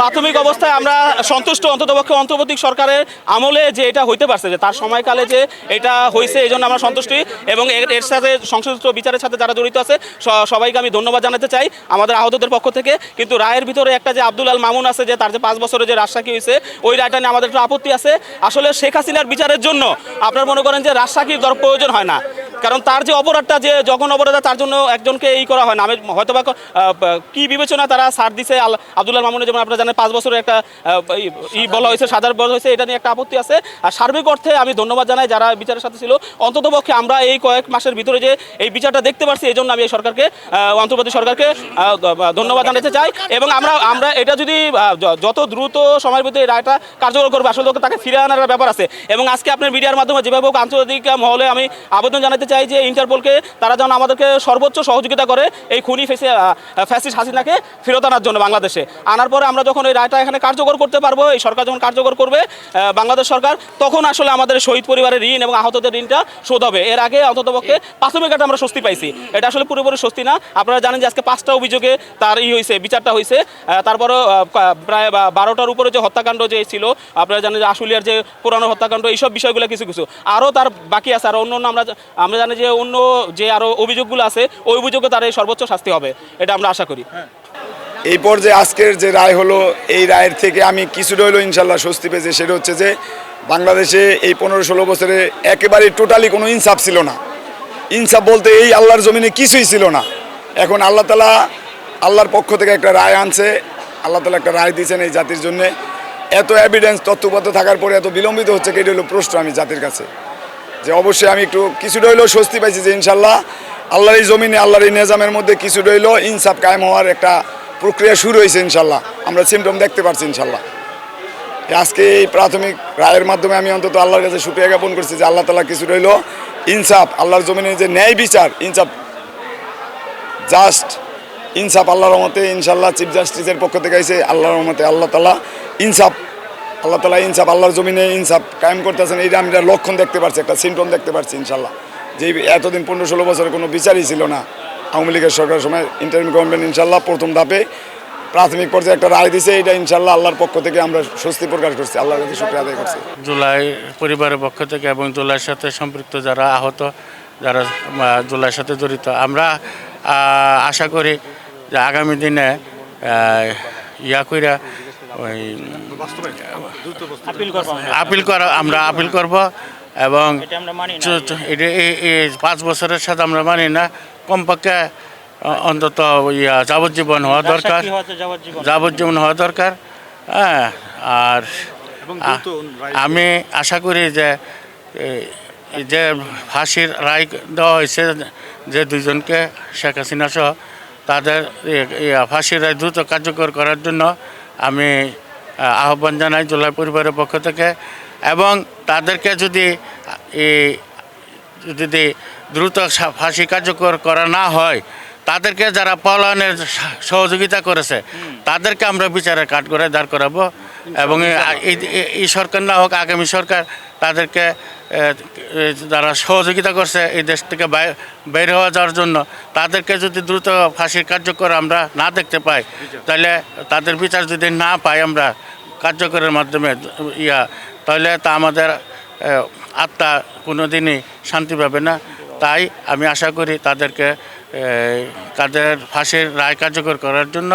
প্রাথমিক অবস্থায় আমরা সন্তুষ্ট অন্ততপক্ষে অন্তর্বর্তী সরকারের আমলে যে এটা হইতে পারছে, যে তার সময়কালে যে এটা হয়েছে এই জন্য আমরা সন্তুষ্টি এবং এর সাথে সংশ্লিষ্ট বিচারের সাথে যারা জড়িত আছে সবাইকে আমি ধন্যবাদ জানাতে চাই আমাদের আহতদের পক্ষ থেকে। কিন্তু রায়ের ভিতরে একটা যে আব্দুল আল মামুন আছে, যে তার যে পাঁচ বছরের যে রাজশাহী হয়েছে ওই রায়টা নিয়ে আমাদের একটু আপত্তি আছে। আসলে শেখ হাসিনার বিচারের জন্য আপনার মনে করেন যে রাজশাহীর দর প্রয়োজন হয় না। কারণ তার যে অপরাধটা, যে যখন অপরাধ তার জন্য একজনকে এই করা হয় না। আমি হয়তো বা কি বিবেচনা তারা সার দিছে? আল- আবদুল্লাহ মামুনের যেমন আপনারা জানেন, পাঁচ বছরের একটা ই- বলা হয়েছে, সাজার বলা হয়েছে, এটা নিয়ে একটা আপত্তি আছে। আর সার্বিক অর্থে আমি ধন্যবাদ জানাই যারা বিচারের সাথে ছিল। অন্তত পক্ষে আমরা এই কয়েক মাসের ভিতরে যে এই বিচারটা দেখতে পারছি এই জন্য আমি এই সরকারকে অন্তর্বর্তী সরকারকে ধন্যবাদ জানাতে চাই। এবং আমরা আমরা এটা যদি যত দ্রুত সময়ের ভিতরে এই রায়টা কার্যকর করবে, আসলে তাকে ফিরে আনার ব্যাপার আছে। এবং আজকে আপনার মিডিয়ার মাধ্যমে যেভাবে হোক আন্তর্জাতিক মহলে আমি আবেদন জানাতে চাই যে ইন্টারপোলকে তারা যেন আমাদেরকে সর্বোচ্চ সহযোগিতা করে এই খুনি ফেসে ফ্যাসিস হাসিনাকে ফেরত আনার জন্য বাংলাদেশে। আনার পরে আমরা যখন এই রায়টা এখানে কার্যকর করতে পারব, এই সরকার যখন কার্যকর করবে বাংলাদেশ সরকার, তখন আসলে আমাদের শহীদ পরিবারের ঋণ এবং আহতদের ঋণটা শোধ হবে। এর আগে অন্ততপক্ষে প্রাথমিক একটা আমরা স্বস্তি পাইছি। এটা আসলে পুরোপুরি স্বস্তি না। আপনারা জানেন যে আজকে পাঁচটা অভিযোগে তার ই হয়েছে বিচারটা হয়েছে তারপরও প্রায় বারোটার উপরে যে হত্যাকাণ্ড যে ছিল, আপনারা জানেন যে আশুলিয়ার যে পুরানো হত্যাকাণ্ড, এইসব বিষয়গুলো কিছু কিছু। আরও তার বাকি আছে আর অন্য অন্য আমরা আমরা জানি যে অন্য যে আরও অভিযোগগুলো আছে, ওই অভিযোগে তার সর্বোচ্চ শাস্তি হবে। এটা আমরা আশা করি। এই পর্যায়ে আজকের যে রায় হলো, এই রায়ের থেকে আমি কিছুটা হলেও ইনশাল্লাহ স্বস্তি পেয়েছি। সেটা হচ্ছে যে, বাংলাদেশে এই পনেরো ষোলো বছরে একেবারে টোটালি কোনো ইনসাফ ছিল না। ইনসাফ বলতে এই আল্লাহর জমিনে কিছুই ছিল না। এখন আল্লাহ তালা আল্লাহর পক্ষ থেকে একটা রায় আনছে। আল্লাহ তালা একটা রায় দিয়েছেন এই জাতির জন্য। এত এভিডেন্স তথ্যপত্র থাকার পরে এত বিলম্বিত হচ্ছে এটা হলো প্রশ্ন আমি জাতির কাছে। যে অবশ্যই আমি একটু কিছুটা হইলেও স্বস্তি পাইছি যে ইনশাল্লাহ আল্লাহর এই জমিনে, আল্লাহর এই নিজামের মধ্যে কিছুটা হইলেও ইনসাফ কায়েম হওয়ার একটা প্রক্রিয়া শুরু হয়েছে ইনশাল্লাহ। আমরা সিমটম দেখতে পারছি ইনশাল্লাহ। আজকে এই প্রাথমিক রায়ের মাধ্যমে আমি অন্তত আল্লাহর কাছে সুক্রিয়া জ্ঞাপন করছি যে আল্লাহ তালা কিছু হইলেও ইনসাফ, আল্লাহর জমিনে যে ন্যায় বিচার, ইনসাফ জাস্ট ইনসাফ আল্লাহর রহমতে ইনশাল্লাহ চিফ জাস্টিসের পক্ষ থেকে আইসে আল্লাহর রহমতে আল্লাহ তালা ইনসাফ আল্লাহ তালা ইনসাফ, আল্লাহর জমিনে ইনসাফ কায়েম করতেছেন। এইটা আমি লক্ষণ দেখতে পাচ্ছি একটা সিমটম দেখতে পাচ্ছি ইনশাল্লাহ যে এতদিন পনেরো ষোলো বছরে কোনো বিচারই ছিল না। আওয়ামী লীগের সরকারের সময় ইন্টারিম গভর্নমেন্ট ইনশাল্লাহ প্রথম ধাপে প্রাথমিক পর্যায়ে একটা রায় দিছে। এটা ইনশাল্লাহ আল্লাহর পক্ষ থেকে আমরা স্বস্তি প্রকাশ করছি। আল্লাহর কাছে শুক্রিয়া আদায় করছি। জুলাই পরিবারের পক্ষ থেকে এবং জুলাইয়ের সাথে সম্পৃক্ত যারা আহত, যারা জুলাইয়ের সাথে জড়িত, আমরা আশা করি যে আগামী দিনে ইয়া কইরা ওই আপিল করা আমরা আপিল করব এবং পাঁচ বছরের সাথে আমরা মানি না। কমপক্ষে অন্তত ইয়া যাবজ্জীবন হওয়া দরকার। যাবজ্জীবন? হওয়া দরকার। হ্যাঁ আর আমি আশা করি যে যে ফাঁসির রায় দেওয়া হয়েছে যে দুজনকে শেখ হাসিনা সহ তাদের এ রায় দ্রুত কার্যকর করার জন্য আমি আহ্বান জানাই জুলাই পরিবারের পক্ষ থেকে। এবং তাদেরকে যদি এই যদি দ্রুত ফাঁসি কার্যকর করা না হয় তাদেরকে যারা পলায়নের সহযোগিতা করেছে তাদেরকে আমরা বিচারের কাঠ করে দাঁড় করাবো। এবং এই- সরকার না হোক আগামী সরকার তাদেরকে যারা সহযোগিতা করছে এই দেশ থেকে বের হওয়া যাওয়ার জন্য, তাদেরকে যদি দ্রুত ফাঁসির কার্যকর আমরা না দেখতে পাই, তাহলে তাদের বিচার যদি না পাই আমরা কার্যকরের মাধ্যমে, ইয়া, তাহলে তা আমাদের আত্মা কোনো দিনই শান্তি পাবে না। তাই আমি আশা করি তাদেরকে তাদের ফাঁসির রায় কার্যকর করার জন্য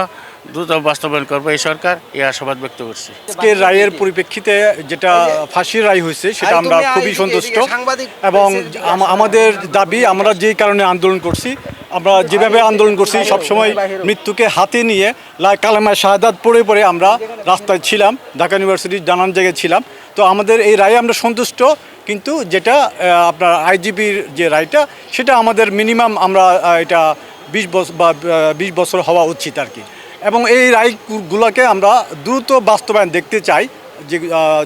দ্রুত বাস্তবায়ন করবে এই সরকার এই আশাবাদ ব্যক্ত করছি। আজকের রায়ের পরিপ্রেক্ষিতে যেটা ফাঁসির রায় হয়েছে সেটা আমরা খুবই সন্তুষ্ট। এবং আমাদের দাবি আমরা যেই কারণে আন্দোলন করছি আমরা যেভাবে আন্দোলন করছি সবসময় মৃত্যুকে হাতে নিয়ে লা- কালামায় শাহাদাত পড়ে পড়ে আমরা রাস্তায় ছিলাম ঢাকা ইউনিভার্সিটির নানান জায়গায় ছিলাম। তো আমাদের এই রায়ে আমরা সন্তুষ্ট কিন্তু যেটা আপনার আইজিপির যে রায়টা সেটা আমাদের মিনিমাম আমরা এটা বিশ বছর বা বিশ বছর হওয়া উচিত আর কি। এবং এই রায়গুলোকে আমরা দ্রুত বাস্তবায়ন দেখতে চাই যে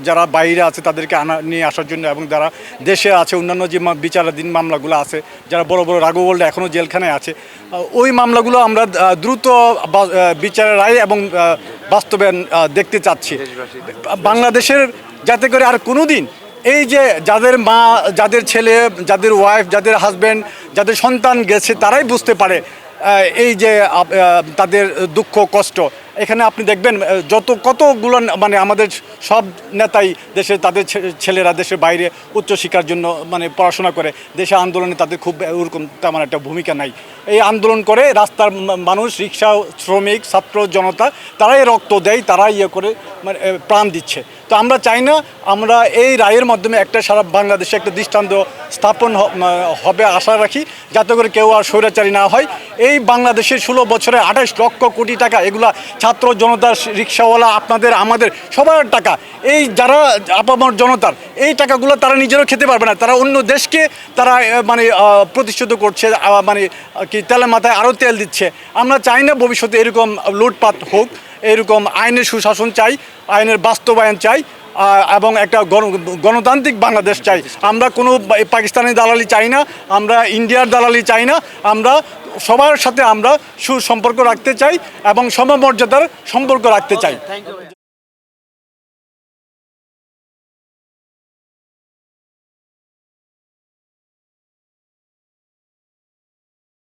যারা বাইরে আছে তাদেরকে আনা নিয়ে আসার জন্য এবং যারা দেশে আছে অন্যান্য যে বিচারাধীন মামলাগুলো আছে যারা বড় বড় রাঘবল্ড এখনও জেলখানায় আছে ওই মামলাগুলো আমরা দ্রুত বিচারের রায় এবং বাস্তবায়ন দেখতে চাচ্ছি। বাংলাদেশের যাতে করে আর কোনো দিন এই যে যাদের মা যাদের ছেলে যাদের ওয়াইফ যাদের হাজব্যান্ড যাদের সন্তান গেছে তারাই বুঝতে পারে এই যে তাদের দুঃখ, কষ্ট, এখানে আপনি দেখবেন যত কতগুলো মানে আমাদের সব নেতাই দেশে, তাদের ছেলেরা দেশের বাইরে উচ্চশিক্ষার জন্য মানে পড়াশোনা করে, দেশে আন্দোলনে তাদের খুব ওরকম তেমন একটা ভূমিকা নাই। এই আন্দোলন করে রাস্তার মানুষ, রিক্সা, শ্রমিক, ছাত্র, জনতা, তারাই রক্ত দেয়, তারাই ইয়ে করে মানে প্রাণ দিচ্ছে। তো আমরা চাই না আমরা এই রায়ের মাধ্যমে একটা সারা বাংলাদেশে একটা দৃষ্টান্ত স্থাপন হবে, আশা রাখি, যাতে করে কেউ আর স্বৈরাচারী না হয়। এই বাংলাদেশের ষোলো বছরে আঠাশ লক্ষ কোটি টাকা, এগুলা ছাত্র জনতার রিক্সাওয়ালা আপনাদের, আমাদের সবার টাকা। এই যারা আপামর জনতার, এই টাকাগুলো তারা নিজেরাও খেতে পারবে না। তারা অন্য দেশকে তারা মানে প্রতিষ্ঠিত করছে মানে কি তেলের মাথায় আরও তেল দিচ্ছে। আমরা চাই না ভবিষ্যতে এরকম লুটপাট হোক, এরকম আইনের সুশাসন চাই, আইনের বাস্তবায়ন চাই এবং একটা গণ- গণতান্ত্রিক বাংলাদেশ চাই। আমরা কোনো পাকিস্তানি দালালি চাই না, আমরা ইন্ডিয়ার দালালি চাই না, আমরা সবার সাথে আমরা সুসম্পর্ক রাখতে চাই এবং সমমর্যাদার সম্পর্ক রাখতে চাই।